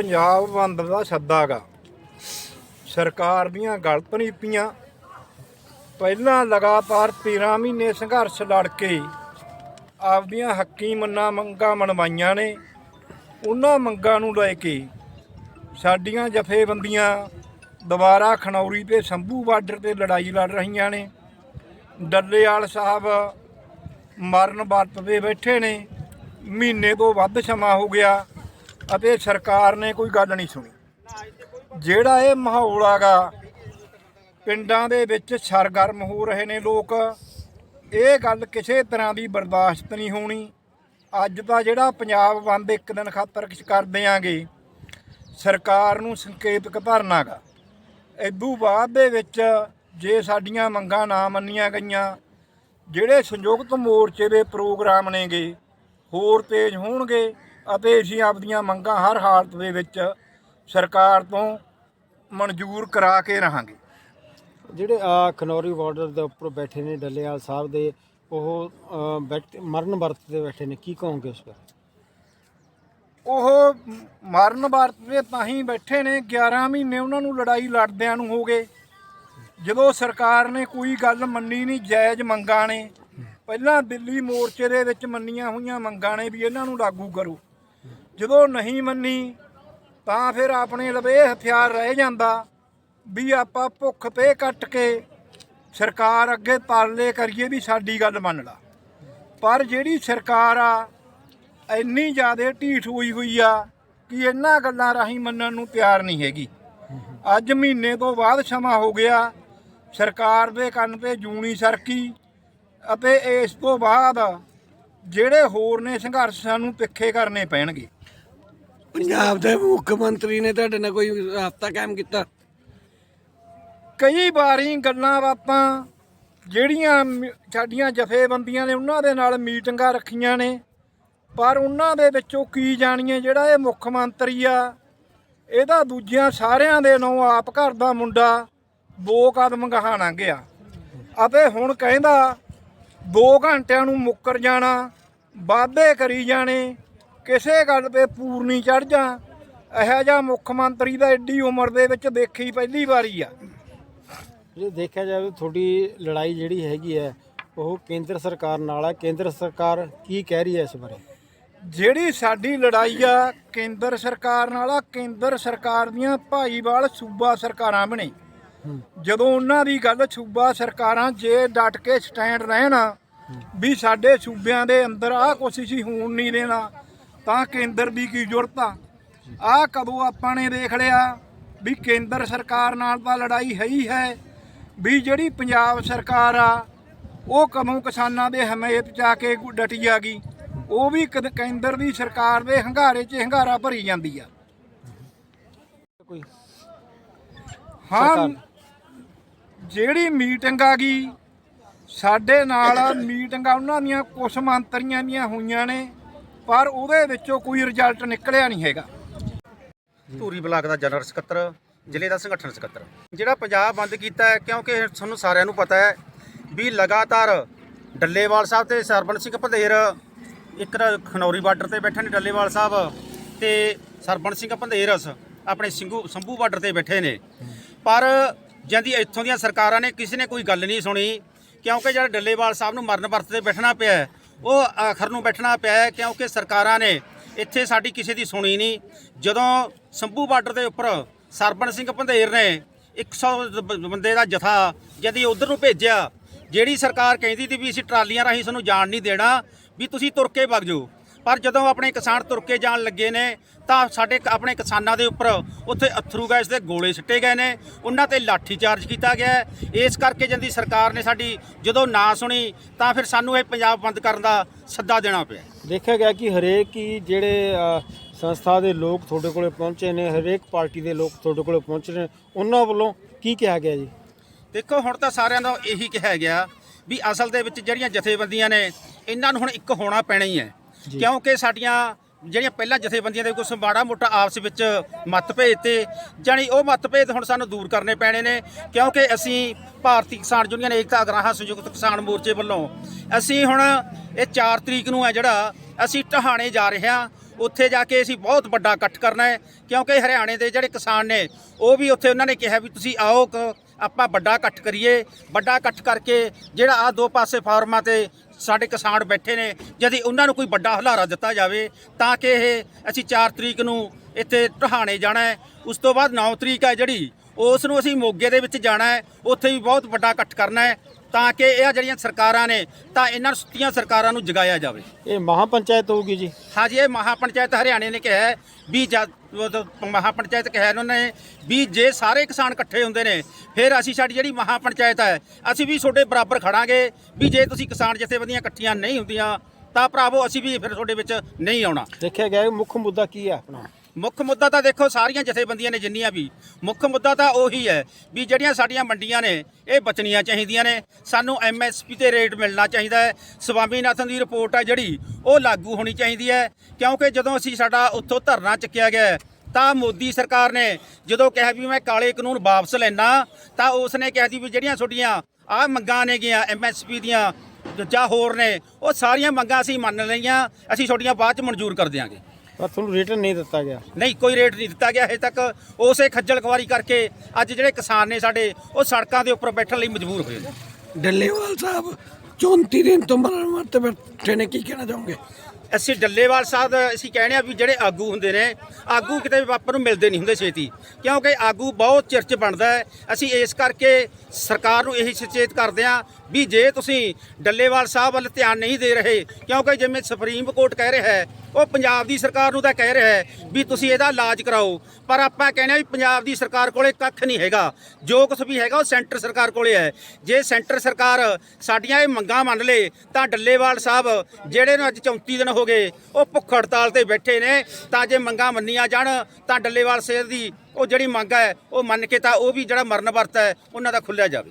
ਪੰਜਾਬ ਬੰਦ ਦਾ ਸੱਦਾ ਗਾ। ਸਰਕਾਰ ਦੀਆਂ ਗਲਤ ਨੀਤੀਆਂ। ਪਹਿਲਾਂ ਲਗਾਤਾਰ 13 ਮਹੀਨੇ ਸੰਘਰਸ਼ ਲੜ ਕੇ ਆਪਦੀਆਂ ਹੱਕੀ ਮੰਨਾ ਮੰਗਾਂ ਮਨਵਾਈਆਂ ਨੇ। ਉਹਨਾਂ ਮੰਗਾਂ ਨੂੰ ਲੈ ਕੇ ਸਾਡੀਆਂ ਜਥੇਬੰਦੀਆਂ ਦੁਬਾਰਾ ਖਨੌਰੀ ਤੇ ਸੰਭੂ ਬਾਰਡਰ ਤੇ ਲੜਾਈ ਲੜ ਰਹੀਆਂ ਨੇ। ਡੱਲੇਵਾਲ ਸਾਹਿਬ ਮਰਨ ਵਰਤ ਤੇ ਬੈਠੇ ਨੇ। ਮਹੀਨੇ ਤੋਂ ਵੱਧ ਸਮਾਂ ਹੋ ਗਿਆ। ਅਤੇ ਸਰਕਾਰ ਨੇ ਕੋਈ ਗੱਲ ਨਹੀਂ ਸੁਣੀ। ਜਿਹੜਾ ਇਹ ਮਾਹੌਲ ਆਗਾ, ਪਿੰਡਾਂ ਦੇ ਵਿੱਚ ਸਰਗਰਮ ਹੋ ਰਹੇ ਨੇ ਲੋਕ। ਇਹ ਗੱਲ ਕਿਸੇ ਤਰ੍ਹਾਂ ਦੀ ਬਰਦਾਸ਼ਤ ਨਹੀਂ ਹੋਣੀ। ਅੱਜ ਦਾ ਜਿਹੜਾ ਪੰਜਾਬ ਬੰਦ ਇੱਕ ਦਿਨ ਖਾਤਰ ਕੁਛ ਕਰ ਦਿਆਂਗੇ, ਸਰਕਾਰ ਨੂੰ ਸੰਕੇਤਕ ਧਰਨਾਗਾ ਇਦੋਂ ਬਾਅਦ ਦੇ ਵਿੱਚ ਜੇ ਸਾਡੀਆਂ ਮੰਗਾਂ ਨਾ ਮੰਨੀਆਂ ਗਈਆਂ, ਜਿਹੜੇ ਸੰਯੁਕਤ ਮੋਰਚੇ ਦੇ ਪ੍ਰੋਗਰਾਮ ਨੇਗੇ, ਹੋਰ ਤੇਜ਼ ਹੋਣਗੇ। ਅਤੇ ਅਸੀਂ ਆਪਦੀਆਂ ਮੰਗਾਂ ਹਰ ਹਾਲਤ ਦੇ ਵਿੱਚ ਸਰਕਾਰ ਤੋਂ ਮਨਜ਼ੂਰ ਕਰਾ ਕੇ ਰਹਾਂਗੇ। ਜਿਹੜੇ ਆ ਖਨੌਰੀ ਬਾਰਡਰ ਦੇ ਉੱਪਰ ਬੈਠੇ ਨੇ ਡੱਲੇਵਾਲ ਸਾਹਿਬ ਦੇ ਉਹ ਮਰਨ ਵਰਤ ਤੇ ਬੈਠੇ ਨੇ ਕੀ ਕਹੋਗੇ ਉਸ ਪਰ ਉਹ ਮਰਨ ਵਰਤ ਤੇ ਤਾਂ ਹੀ ਬੈਠੇ ਨੇ 11 ਮਹੀਨੇ ਉਹਨਾਂ ਨੂੰ ਲੜਾਈ ਲੜਦਿਆਂ ਨੂੰ ਹੋ ਗਏ। ਜਦੋਂ ਸਰਕਾਰ ਨੇ ਕੋਈ ਗੱਲ ਮੰਨੀ ਨਹੀਂ ਜਾਇਜ਼ ਮੰਗਾਂ ਨੇ। ਪਹਿਲਾਂ ਦਿੱਲੀ ਮੋਰਚੇ ਦੇ ਵਿੱਚ ਮੰਨੀਆਂ ਹੋਈਆਂ ਮੰਗਾਂ ਨੇ ਵੀ ਇਹਨਾਂ ਨੂੰ ਲਾਗੂ ਕਰੋ। ਜਦੋਂ ਨਹੀਂ ਮੰਨੀ, ਤਾਂ ਫਿਰ ਆਪਣੇ ਲਵੇ ਹਥਿਆਰ ਰਹਿ ਜਾਂਦਾ ਵੀ ਆਪਾਂ ਭੁੱਖ ਤੇ ਕੱਟ ਕੇ ਸਰਕਾਰ ਅੱਗੇ ਤਰਲੇ ਕਰੀਏ ਵੀ ਸਾਡੀ ਗੱਲ ਮੰਨ ਲਾ। ਪਰ ਜਿਹੜੀ ਸਰਕਾਰ ਆ, ਇੰਨੀ ਜ਼ਿਆਦਾ ਢੀਠ ਹੋਈ ਹੋਈ ਆ ਕਿ ਇਹਨਾਂ ਗੱਲਾਂ ਰਾਹੀਂ ਮੰਨਣ ਨੂੰ ਤਿਆਰ ਨਹੀਂ ਹੈਗੀ। ਅੱਜ ਮਹੀਨੇ ਤੋਂ ਬਾਅਦ ਸਮਾਂ ਹੋ ਗਿਆ, ਸਰਕਾਰ ਦੇ ਕੰਨ ਤੇ ਜੂਣੀ ਸਰਕੀ ਅਤੇ ਇਸ ਤੋਂ ਬਾਅਦ ਜਿਹੜੇ ਹੋਰ ਨੇ ਸੰਘਰਸ਼ ਸਾਨੂੰ ਪਿੱਖੇ ਕਰਨੇ ਪੈਣਗੇ। ਪੰਜਾਬ ਦੇ ਮੁੱਖ ਮੰਤਰੀ ਨੇ ਤੁਹਾਡੇ ਨਾਲ ਕੋਈ ਰਾਬਤਾ ਕਾਇਮ ਕੀਤਾ? ਕਈ ਵਾਰੀ ਗੱਲਾਂ ਬਾਤਾਂ ਜਿਹੜੀਆਂ ਮ- ਸਾਡੀਆਂ ਜਥੇਬੰਦੀਆਂ ਨੇ ਉਹਨਾਂ ਦੇ ਨਾਲ ਮੀਟਿੰਗਾਂ ਰੱਖੀਆਂ ਨੇ, ਪਰ ਉਹਨਾਂ ਦੇ ਵਿੱਚੋਂ ਕੀ ਜਾਣੀਏ ਜਿਹੜਾ ਇਹ ਮੁੱਖ ਮੰਤਰੀ ਆ, ਇਹਦਾ ਦੂਜਿਆਂ ਸਾਰਿਆਂ ਦੇ ਨਾਂ ਆਪ ਘਰ ਦਾ ਮੁੰਡਾ ਦੋ ਕਦਮ ਗਹਾਣਾ ਗਿਆ। ਅਤੇ ਹੁਣ ਕਹਿੰਦਾ 2 ਘੰਟਿਆਂ ਨੂੰ ਮੁੱਕਰ ਜਾਣਾ, ਵਾਅਦੇ ਕਰੀ ਜਾਣੇ ਕਿਸੇ ਗੱਲ ਤੇ ਪੂਰਨੀ ਚੜ ਜਾ ਇਹੋ ਜਿਹਾ ਮੁੱਖ ਮੰਤਰੀ ਦਾ ਐਡੀ ਉਮਰ ਦੇ ਵਿੱਚ ਦੇਖੀ ਪਹਿਲੀ ਵਾਰੀ ਆ। ਜੇ ਦੇਖਿਆ ਜਾਵੇ ਤੁਹਾਡੀ ਲੜਾਈ ਜਿਹੜੀ ਹੈਗੀ ਹੈ ਉਹ ਕੇਂਦਰ ਸਰਕਾਰ ਨਾਲ ਹੈ। ਕੇਂਦਰ ਸਰਕਾਰ ਕੀ ਕਹਿ ਰਹੀ ਹੈ ਇਸ ਬਾਰੇ? ਜਿਹੜੀ ਸਾਡੀ ਲੜਾਈ ਆ ਕੇਂਦਰ ਸਰਕਾਰ ਨਾਲ ਆ ਕੇਂਦਰ ਸਰਕਾਰ ਦੀਆਂ ਭਾਈਵਾਲ ਸੂਬਾ ਸਰਕਾਰਾਂ ਬਣੇ। ਜਦੋਂ ਉਹਨਾਂ ਦੀ ਗੱਲ ਸੂਬਾ ਸਰਕਾਰਾਂ ਜੇ ਡਟ ਕੇ ਸਟੈਂਡ ਰਹਿਣ ਵੀ ਸਾਡੇ ਸੂਬਿਆਂ ਦੇ ਅੰਦਰ ਆਹ ਕੁਛ ਹੀ ਹੋਣ ਨਹੀਂ ਦੇਣਾ ਤਾਂ ਕੇਂਦਰ ਦੀ ਕੀ ਜ਼ਰੂਰਤ ਆ? ਆਹ ਕਦੋਂ ਆਪਾਂ ਨੇ ਦੇਖ ਲਿਆ ਵੀ ਕੇਂਦਰ ਸਰਕਾਰ ਨਾਲ ਤਾਂ ਲੜਾਈ ਹੈ ਹੀ ਹੈ ਵੀ ਜਿਹੜੀ ਪੰਜਾਬ ਸਰਕਾਰ ਆ ਉਹ ਕਦੋਂ ਕਿਸਾਨਾਂ ਦੇ ਹਮਾਇਤ ਚ ਆ ਕੇ ਡਟੀ ਆ ਗਈ। ਉਹ ਵੀ ਕਦ- ਕੇਂਦਰ ਦੀ ਸਰਕਾਰ ਦੇ ਹੰਗਾਰੇ 'ਚ ਹੰਗਾਰਾ ਭਰੀ ਜਾਂਦੀ ਆ। ਕੋਈ ਹਾਂ। ਜਿਹੜੀ ਮੀਟਿੰਗ ਆ ਗਈ ਸਾਡੇ ਨਾਲ ਮੀਟਿੰਗਾਂ ਉਹਨਾਂ ਦੀਆਂ ਕੁਝ ਮੰਤਰੀਆਂ ਦੀਆਂ ਹੋਈਆਂ ਨੇ। ਪਰ ਉਹਦੇ ਵਿੱਚੋਂ ਕੋਈ ਰਿਜ਼ਲਟ ਨਿਕਲਿਆ ਨਹੀਂ ਹੈਗਾ। ਧੂਰੀ ਬਲਾਕ ਦਾ ਜਨਰਲ ਸਕੱਤਰ, ਜ਼ਿਲ੍ਹੇ ਦਾ ਸੰਗਠਨ ਸਕੱਤਰ। ਜਿਹੜਾ ਪੰਜਾਬ ਬੰਦ ਕੀਤਾ ਹੈ, ਕਿਉਂਕਿ ਤੁਹਾਨੂੰ ਸਾਰਿਆਂ ਨੂੰ ਪਤਾ ਹੈ ਵੀ ਲਗਾਤਾਰ ਡੱਲੇਵਾਲ ਸਾਹਿਬ ਤੇ ਸਰਬਨ ਸਿੰਘ ਭੰਦੇਰ ਇੱਕ ਖਨੌਰੀ ਬਾਰਡਰ ਤੇ ਬੈਠੇ ਨੇ ਡੱਲੇਵਾਲ ਸਾਹਿਬ ਤੇ ਸਰਬਨ ਸਿੰਘ ਭੰਦੇਰਸ ਆਪਣੇ ਸਿੰਘੂ, ਸੰਭੂ ਬਾਰਡਰ ਤੇ ਬੈਠੇ ਨੇ। ਪਰ ਜਾਂਦੀ ਇੱਥੋਂ ਦੀਆਂ ਸਰਕਾਰਾਂ ਨੇ ਕਿਸੇ ਨੇ ਕੋਈ ਗੱਲ ਨਹੀਂ ਸੁਣੀ, ਕਿਉਂਕਿ ਜਿਹੜਾ ਡੱਲੇਵਾਲ ਸਾਹਿਬ ਨੂੰ ਮਰਨ ਵਰਤ ਤੇ ਬੈਠਣਾ ਪਿਆ ਉਹ ਆਖਰ ਨੂੰ ਬੈਠਣਾ ਪਿਆ ਕਿਉਂਕਿ ਸਰਕਾਰਾਂ ਨੇ ਇੱਥੇ ਸਾਡੀ ਕਿਸੇ ਦੀ ਸੁਣੀ ਨਹੀਂ। ਜਦੋਂ ਸੰਭੂ ਬਾਰਡਰ ਦੇ ਉੱਪਰ ਸਰਬਣ ਸਿੰਘ ਭੰਦੇਰ ਨੇ 100 ਬ- ਬੰਦੇ ਦਾ ਜਥਾ ਜਦੀ ਉਧਰ ਨੂੰ ਭੇਜਿਆ, ਜਿਹੜੀ ਸਰਕਾਰ ਕਹਿੰਦੀ ਸੀ ਵੀ ਅਸੀਂ ਟਰਾਲੀਆਂ ਰਾਹੀਂ ਸਾਨੂੰ ਜਾਣ ਨਹੀਂ ਦੇਣਾ, ਵੀ ਤੁਸੀਂ ਤੁਰ ਕੇ ਵਗ ਜਾਓ। ਪਰ ਜਦੋਂ ਆਪਣੇ ਕਿਸਾਨ ਤੁਰ ਕੇ ਜਾਣ ਲੱਗੇ ਨੇ ਤਾਂ ਸਾਡੇ ਆਪਣੇ ਕਿਸਾਨਾਂ ਦੇ ਉੱਪਰ ਉੱਥੇ ਅਥਰੂ ਗੈਸ ਦੇ ਗੋਲੇ ਸਿੱਟੇ ਗਏ ਨੇ ਉਹਨਾਂ ਤੇ ਲਾਠੀ ਚਾਰਜ ਕੀਤਾ ਗਿਆ। ਇਸ ਕਰਕੇ ਜੰਦੀ ਸਰਕਾਰ ਨੇ ਸਾਡੀ ਜਦੋਂ ਨਾ ਸੁਣੀ ਤਾਂ ਫਿਰ ਸਾਨੂੰ ਇਹ ਪੰਜਾਬ ਬੰਦ ਕਰਨ ਦਾ ਸੱਦਾ ਦੇਣਾ ਪਿਆ ਦੇਖਿਆ ਗਿਆ ਕਿ ਹਰੇਕ ਹੀ ਜਿਹੜੇ ਸੰਸਥਾ ਦੇ ਲੋਕ ਤੁਹਾਡੇ ਕੋਲੇ ਪਹੁੰਚੇ ਨੇ ਹਰੇਕ ਪਾਰਟੀ ਦੇ ਲੋਕ ਤੁਹਾਡੇ ਕੋਲੇ ਪਹੁੰਚ ਰਹੇ ਨੇ ਉਹਨਾਂ ਵੱਲੋਂ ਕੀ ਕਿਹਾ ਗਿਆ ਜੀ ਦੇਖੋ ਹੁਣ ਤਾਂ ਸਾਰਿਆਂ ਦਾ ਇਹੀ ਕਿਹਾ ਗਿਆ ਵੀ ਅਸਲ ਦੇ ਵਿੱਚ ਜਿਹੜੀਆਂ ਜਥੇਬੰਦੀਆਂ ਨੇ ਇਹਨਾਂ ਨੂੰ ਹੁਣ ਇੱਕ ਹੋਣਾ ਪੈਣਾ ਹੀ ਹੈ। ਕਿਉਂਕਿ ਸਾਡੀਆਂ ਜਿਹੜੀਆਂ ਪਹਿਲਾਂ ਜਥੇਬੰਦੀਆਂ ਦੇ ਕੁਝ ਮਾੜਾ ਮੋਟਾ ਆਪਸ ਵਿੱਚ ਮਤਭੇਦ ਤੇ, ਜਾਣੀ ਉਹ ਮਤਭੇਦ ਹੁਣ ਸਾਨੂੰ ਦੂਰ ਕਰਨੇ ਪੈਣੇ ਨੇ, ਕਿਉਂਕਿ ਅਸੀਂ ਭਾਰਤੀ ਕਿਸਾਨ ਯੂਨੀਅਨ ਏਕਤਾ ਅਗਰਾਹਾਂ ਸੰਯੁਕਤ ਕਿਸਾਨ ਮੋਰਚੇ ਵੱਲੋਂ ਅਸੀਂ ਹੁਣ ਇਹ 4 ਤਰੀਕ ਨੂੰ ਹੈ ਜਿਹੜਾ ਅਸੀਂ ਟਹਾਣੇ ਜਾ ਰਹੇ ਹਾਂ, ਉੱਥੇ ਜਾ ਕੇ ਅਸੀਂ ਬਹੁਤ ਵੱਡਾ ਇਕੱਠ ਕਰਨਾ ਹੈ, ਕਿਉਂਕਿ ਹਰਿਆਣੇ ਦੇ ਜਿਹੜੇ ਕਿਸਾਨ ਨੇ, ਉਹ ਵੀ ਉੱਥੇ ਉਹਨਾਂ ਨੇ ਕਿਹਾ ਵੀ ਤੁਸੀਂ ਆਓ ਆਪਾਂ ਵੱਡਾ ਇਕੱਠ ਕਰੀਏ, ਵੱਡਾ ਇਕੱਠ ਕਰਕੇ ਜਿਹੜਾ ਆ ਦੋ ਪਾਸੇ ਫਾਰਮਾਂ ਤੇ ਸਾਡੇ ਕਿਸਾਨ ਬੈਠੇ ਨੇ, ਜਦੀ ਉਹਨਾਂ ਨੂੰ ਕੋਈ ਵੱਡਾ ਹਲਾਰਾ ਦਿੱਤਾ ਜਾਵੇ, ਤਾਂ ਕਿ ਇਹ ਅਸੀਂ 4 ਤਰੀਕ ਨੂੰ ਇੱਥੇ ਟਹਾਣੇ ਜਾਣਾ ਹੈ। ਉਸ ਤੋਂ ਬਾਅਦ 9 ਤਰੀਕ ਹੈ ਜਿਹੜੀ, ਉਸ ਨੂੰ ਅਸੀਂ ਮੋਗੇ ਦੇ ਵਿੱਚ ਜਾਣਾ ਹੈ। ਉੱਥੇ ਵੀ ਬਹੁਤ ਵੱਡਾ ਇਕੱਠ ਕਰਨਾ ਹੈ। ਤਾਂ ਕਿ ਇਹ ਜਿਹੜੀਆਂ ਸਰਕਾਰਾਂ ਨੇ ਤਾਂ ਇਹਨਾਂ ਸੁੱਤੀਆਂ ਸਰਕਾਰਾਂ ਨੂੰ ਜਗਾਇਆ ਜਾਵੇ। ਇਹ ਮਹਾ ਪੰਚਾਇਤ ਹੋਊਗੀ ਜੀ। ਹਾਂਜੀ ਇਹ ਮਹਾਪੰਚਾਇਤ ਹਰਿਆਣੇ ਨੇ ਕਿਹਾ ਵੀ ਜਦ ਮਹਾਪੰਚਾਇਤ ਕਿਹਾ ਇਹਨਾਂ ਨੇ ਵੀ ਜੇ ਸਾਰੇ ਕਿਸਾਨ ਇਕੱਠੇ ਹੁੰਦੇ ਨੇ ਫਿਰ ਅਸੀਂ ਸਾਡੀ ਜਿਹੜੀ ਮਹਾਪੰਚਾਇਤ ਹੈ ਅਸੀਂ ਵੀ ਤੁਹਾਡੇ ਬਰਾਬਰ ਖੜਾਂਗੇ ਵੀ ਜੇ ਤੁਸੀਂ ਕਿਸਾਨ ਜਥੇਬੰਦੀਆਂ ਇਕੱਠੀਆਂ ਨਹੀਂ ਹੁੰਦੀਆਂ ਤਾਂ ਭਰਾਵੋ ਅਸੀਂ ਵੀ ਫਿਰ ਤੁਹਾਡੇ ਵਿੱਚ ਨਹੀਂ ਆਉਣਾ। ਦੇਖਿਆ ਗਿਆ ਮੁੱਖ ਮੁੱਦਾ ਕੀ ਹੈ ਆਪਣਾ? ਮੁੱਖ ਮੁੱਦਾ ਤਾਂ ਦੇਖੋ ਸਾਰੀਆਂ ਜਥੇਬੰਦੀਆਂ ਨੇ ਜਿੰਨੀਆਂ ਵੀ, ਮੁੱਖ ਮੁੱਦਾ ਤਾਂ ਉਹੀ ਹੈ ਵੀ ਜਿਹੜੀਆਂ ਸਾਡੀਆਂ ਮੰਡੀਆਂ ਨੇ, ਇਹ ਬਚਣੀਆਂ ਚਾਹੀਦੀਆਂ ਨੇ। ਸਾਨੂੰ ਐਮਐਸਪੀ ਤੇ ਰੇਟ ਮਿਲਣਾ ਚਾਹੀਦਾ ਹੈ। ਸਵਾਮੀਨਾਥਨ ਦੀ ਰਿਪੋਰਟ ਆ ਜਿਹੜੀ, ਉਹ ਲਾਗੂ ਹੋਣੀ ਚਾਹੀਦੀ ਹੈ। ਕਿਉਂਕਿ ਜਦੋਂ ਅਸੀਂ ਸਾਡਾ ਉੱਥੋਂ ਧਰਨਾ ਚੱਕਿਆ ਗਿਆ ਤਾਂ ਮੋਦੀ ਸਰਕਾਰ ਨੇ ਜਦੋਂ ਕਿਹਾ ਵੀ ਮੈਂ ਕਾਲੇ ਕਾਨੂੰਨ ਵਾਪਸ ਲੈਣਾ ਤਾਂ ਉਸ ਨੇ ਕਿਹਾ ਸੀ ਵੀ ਜਿਹੜੀਆਂ ਤੁਹਾਡੀਆਂ ਆਹ ਮੰਗਾਂ ਨੇਗੀਆਂ ਐਮਐਸਪੀ ਦੀਆਂ, ਜਾਂ ਹੋਰ ਨੇ, ਉਹ ਸਾਰੀਆਂ ਮੰਗਾਂ ਅਸੀਂ ਮੰਨ ਲਈਆਂ, ਅਸੀਂ ਤੁਹਾਡੀਆਂ ਬਾਅਦ ਚ ਮਨਜ਼ੂਰ ਕਰ ਦਿਆਂਗੇ। ਪਰ ਤੁਹਾਨੂੰ ਰਿਟਰਨ ਨਹੀਂ ਦਿੱਤਾ ਗਿਆ। ਨਹੀਂ ਕੋਈ ਰੇਟ ਨਹੀਂ ਦਿੱਤਾ ਗਿਆ ਹਜੇ ਤੱਕ। ਉਸੇ ਖੱਜਲ ਖਵਾਰੀ ਕਰਕੇ ਅੱਜ ਜਿਹੜੇ ਕਿਸਾਨ ਨੇ ਸਾਡੇ ਉਹ ਸੜਕਾਂ ਦੇ ਉੱਪਰ ਬੈਠਣ ਲਈ ਮਜਬੂਰ ਹੋਏ ਨੇ। ਡੱਲੇਵਾਲ ਸਾਹਿਬ 34 ਦਿਨ ਤੋਂ ਮਰਨ ਮਰਤੇ ਬੈਠੇ ਨੇ, ਕੀ ਕਹਿਣਾ ਚਾਹੋਗੇ? ਅਸੀਂ ਡੱਲੇਵਾਲ ਸਾਹਿਬ, ਅਸੀਂ ਕਹਿੰਦੇ ਆ ਵੀ ਜਿਹੜੇ ਆਗੂ ਹੁੰਦੇ ਨੇ, ਆਗੂ ਕਿਤੇ ਵਾਪਰ ਨੂੰ ਮਿਲਦੇ ਨਹੀਂ ਹੁੰਦੇ ਛੇਤੀ, ਕਿਉਂਕਿ ਆਗੂ ਬਹੁਤ ਚਿਰਚ ਬਣਦਾ ਹੈ। ਅਸੀਂ ਇਸ ਕਰਕੇ ਸਰਕਾਰ ਨੂੰ ਇਹੀ ਸੁਚੇਤ ਕਰਦੇ ਆ ਵੀ ਜੇ ਤੁਸੀਂ ਡੱਲੇਵਾਲ ਸਾਹਿਬ ਵੱਲ ਧਿਆਨ ਨਹੀਂ ਦੇ ਰਹੇ, ਕਿਉਂਕਿ ਜਿਵੇਂ ਸੁਪਰੀਮ ਕੋਰਟ ਕਹਿ ਰਿਹਾ ਹੈ, ਉਹ ਪੰਜਾਬ ਦੀ ਸਰਕਾਰ ਨੂੰ ਤਾਂ ਕਹਿ ਰਿਹਾ ਹੈ ਵੀ ਤੁਸੀਂ ਇਹਦਾ ਇਲਾਜ ਕਰਾਓ, ਪਰ ਆਪਾਂ ਕਹਿੰਦੇ ਆ ਵੀ ਪੰਜਾਬ ਦੀ ਸਰਕਾਰ ਕੋਲੇ ਕੱਖ ਨਹੀਂ ਹੈਗਾ। ਜੋ ਕੁਝ ਵੀ ਹੈਗਾ ਉਹ ਸੈਂਟਰ ਸਰਕਾਰ ਕੋਲੇ ਹੈ। ਜੇ ਸੈਂਟਰ ਸਰਕਾਰ ਸਾਡੀਆਂ ਇਹ ਮੰਗਾਂ ਮੰਨ ਲੇ, ਤਾਂ ਡੱਲੇਵਾਲ ਸਾਹਿਬ ਜਿਹੜੇ ਨੂੰ ਅੱਜ 34 ਦਿਨ ਹੋ ਗਏ, ਉਹ ਭੁੱਖ ਹੜਤਾਲ ਤੇ ਬੈਠੇ ਨੇ, ਤਾਂ ਜੇ ਮੰਗਾਂ ਮੰਨੀਆਂ ਜਾਣ, ਤਾਂ ਡੱਲੇਵਾਲ ਸਾਹਿਬ ਦੀ ਉਹ ਜਿਹੜੀ ਮੰਗ ਹੈ, ਉਹ ਮੰਨ ਕੇ ਤਾਂ ਉਹ ਵੀ ਜਿਹੜਾ ਮਰਨ ਵਰਤ ਹੈ, ਉਹਨਾਂ ਦਾ ਖੁੱਲਿਆ ਜਾਵੇ।